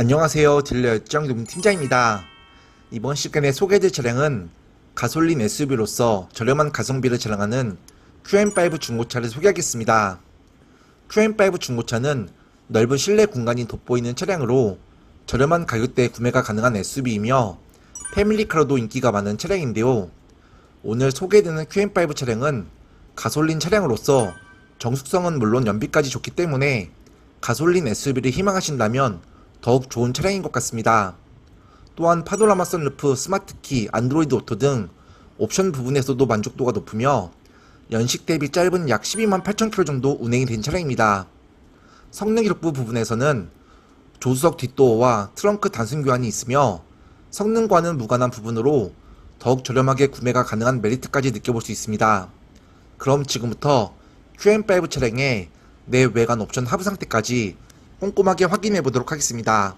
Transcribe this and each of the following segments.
안녕하세요. 딜러 열정 팀장입니다. 이번 시간에 소개해드릴 차량은 가솔린 SUV로서 저렴한 가성비를 자랑하는 QM5 중고차를 소개하겠습니다. QM5 중고차는 넓은 실내 공간이 돋보이는 차량으로 저렴한 가격대에 구매가 가능한 SUV이며 패밀리카로도 인기가 많은 차량인데요. 오늘 소개해드리는 QM5 차량은 가솔린 차량으로서 정숙성은 물론 연비까지 좋기 때문에 가솔린 SUV를 희망하신다면 더욱 좋은 차량인 것 같습니다. 또한 파노라마 선루프, 스마트키, 안드로이드 오토 등 옵션 부분에서도 만족도가 높으며 연식 대비 짧은 약 12만 8천 킬로 정도 운행이 된 차량입니다. 성능 기록부 부분에서는 조수석 뒷도어와 트렁크 단순 교환이 있으며 성능과는 무관한 부분으로 더욱 저렴하게 구매가 가능한 메리트까지 느껴볼 수 있습니다. 그럼 지금부터 QM5 차량의 내 외관 옵션 하부 상태까지 꼼꼼하게 확인해 보도록 하겠습니다.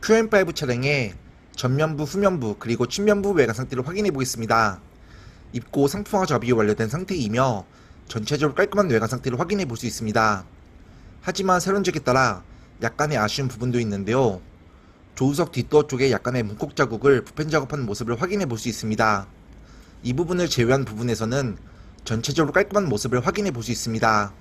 QM5 차량의 전면부, 후면부, 그리고 측면부 외관 상태를 확인해 보겠습니다. 입고 상품화 접이 완료된 상태이며 전체적으로 깔끔한 외관 상태를 확인해 볼 수 있습니다. 하지만 세련적에 따라 약간의 아쉬운 부분도 있는데요. 조수석 뒷도어 쪽에 약간의 문콕 자국을 부펜 작업한 모습을 확인해 볼 수 있습니다. 이 부분을 제외한 부분에서는 전체적으로 깔끔한 모습을 확인해 볼 수 있습니다.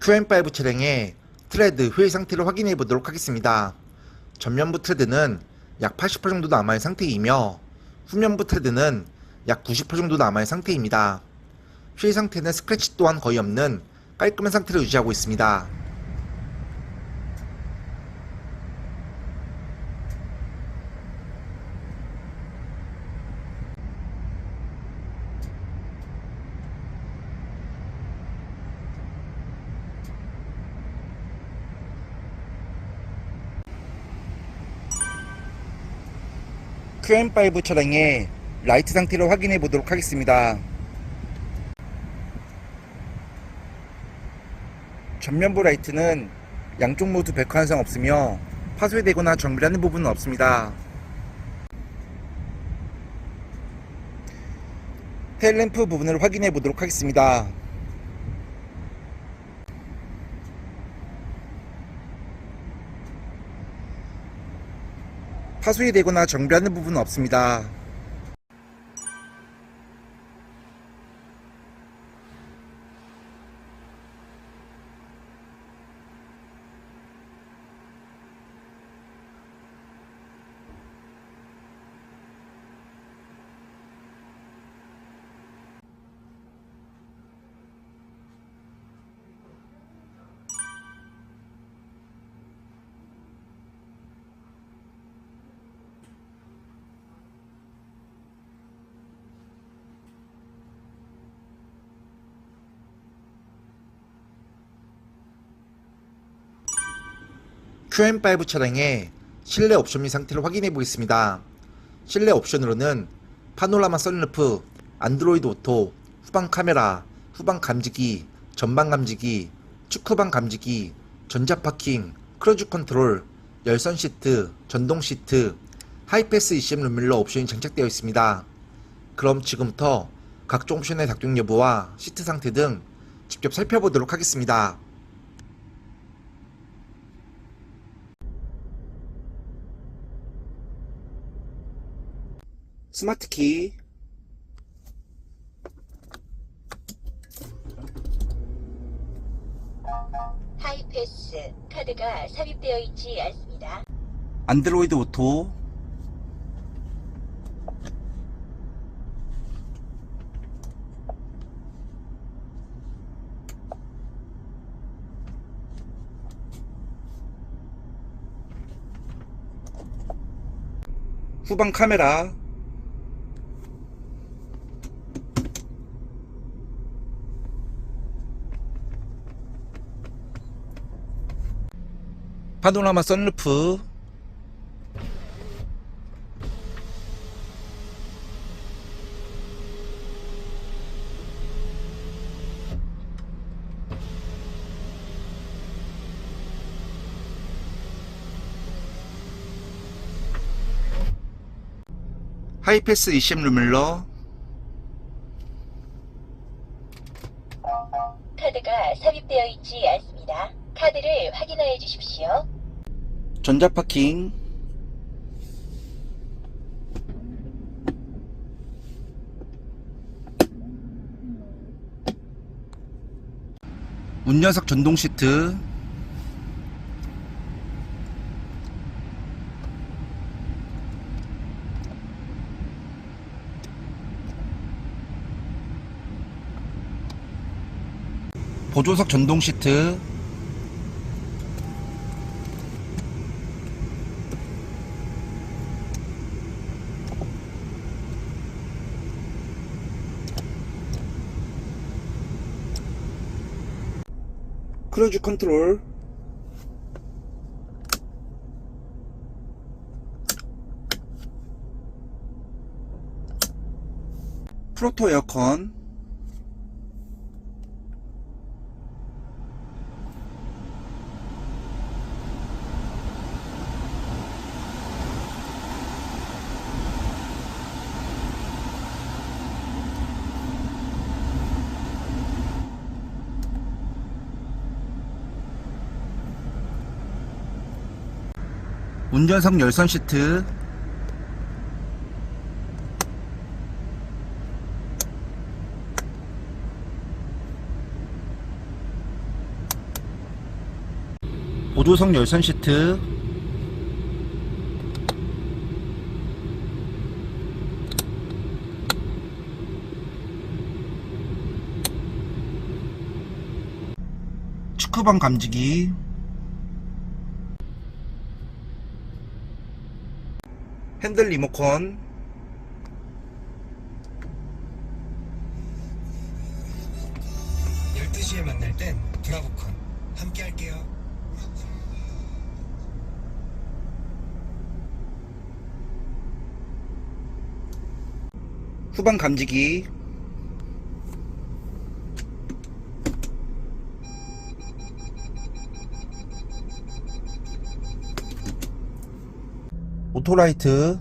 QM5 차량의 트레드 휠 상태를 확인해 보도록 하겠습니다. 전면부 트레드는 약 80% 정도 남아있는 상태이며 후면부 트레드는 약 90% 정도 남아있는 상태입니다. 휠 상태는 스크래치 또한 거의 없는 깔끔한 상태를 유지하고 있습니다. QM5 차량의 라이트 상태를 확인해 보도록 하겠습니다. 전면부 라이트는 양쪽 모두 백화 현상 없으며 파손되거나 정비하는 부분은 없습니다. 테일램프 부분을 확인해 보도록 하겠습니다. 파손이 되거나 정비하는 부분은 없습니다. QM5 차량의 실내 옵션 및 상태를 확인해 보겠습니다. 실내 옵션으로는 파노라마 선루프, 안드로이드 오토, 후방 카메라, 후방 감지기, 전방 감지기, 축구방 감지기, 전자 파킹, 크루즈 컨트롤, 열선 시트, 전동 시트, 하이패스 ECM 룸밀러 옵션이 장착되어 있습니다. 그럼 지금부터 각종 옵션의 작동 여부와 시트 상태 등 직접 살펴보도록 하겠습니다. 스마트 키, 하이패스 카드가 삽입되어 있지 않습니다. 안드로이드 오토, 후방 카메라, 파노라마 선루프, 하이패스 ECM 룸밀러, 카드가 삽입되어 있지 않습니다. 카드를 확인하여 주십시오. 전자 파킹, 운전석 전동 시트, 보조석 전동 시트, 크루즈 컨트롤. 프로토 에어컨 운전석 열선 시트. 5조석 열선 시트. 축구방 감지기 핸들 리모컨. 열두 시에 만날 땐 브라보콘 함께 할게요. 후방 감지기 오토라이트.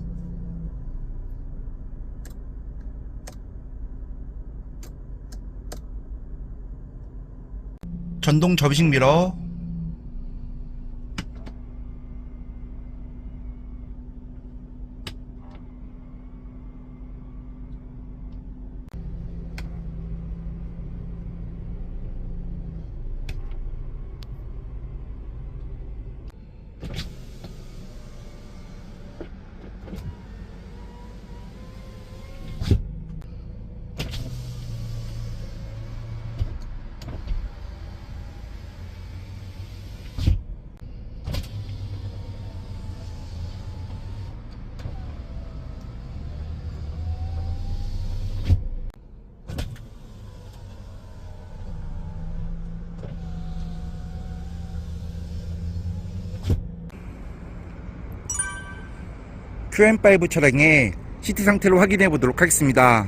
전동 접이식 미러 QM5 차량의 시트 상태를 확인해 보도록 하겠습니다.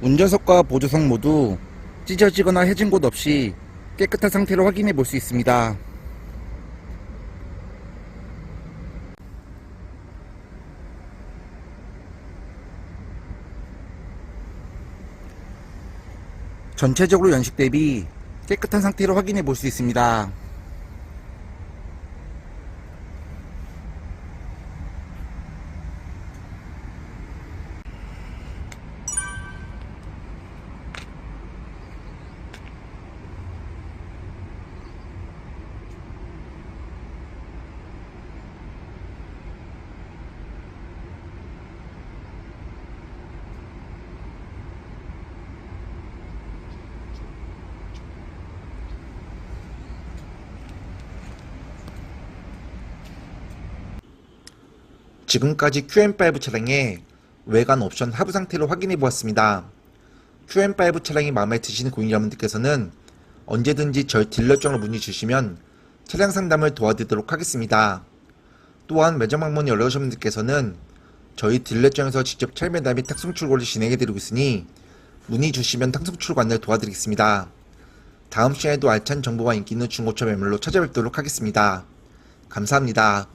운전석과 보조석 모두 찢어지거나 해진 곳 없이 깨끗한 상태로 확인해 볼 수 있습니다. 전체적으로 연식 대비 깨끗한 상태로 확인해 볼 수 있습니다. 지금까지 QM5 차량의 외관 옵션 하부 상태를 확인해 보았습니다. QM5 차량이 마음에 드시는 고객 여러분들께서는 언제든지 저희 딜러 쪽으로 문의 주시면 차량 상담을 도와드리도록 하겠습니다. 또한 매장 방문 연락오신 분들께서는 저희 딜러 쪽에서 직접 찰매담 및 탁송 출고를 진행해 드리고 있으니 문의 주시면 탁송 출고 안내 도와드리겠습니다. 다음 시간에도 알찬 정보와 인기 있는 중고차 매물로 찾아뵙도록 하겠습니다. 감사합니다.